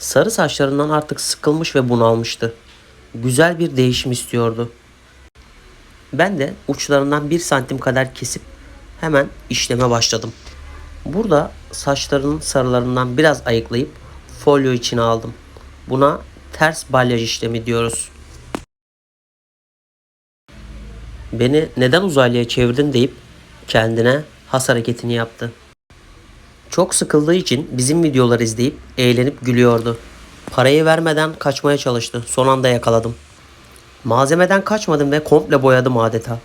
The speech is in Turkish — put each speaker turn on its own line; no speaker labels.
Sarı saçlarından artık sıkılmış ve bunalmıştı. Güzel bir değişim istiyordu. Ben de uçlarından bir santim kadar kesip hemen işleme başladım. Burada saçlarının sarılarından biraz ayıklayıp folyo içine aldım. Buna ters balyaj işlemi diyoruz. Beni neden uzaylıya çevirdin deyip kendine has hareketini yaptı. Çok sıkıldığı için bizim videoları izleyip eğlenip gülüyordu. Parayı vermeden kaçmaya çalıştı. Son anda yakaladım. Malzemeden kaçmadım ve komple boyadım adeta.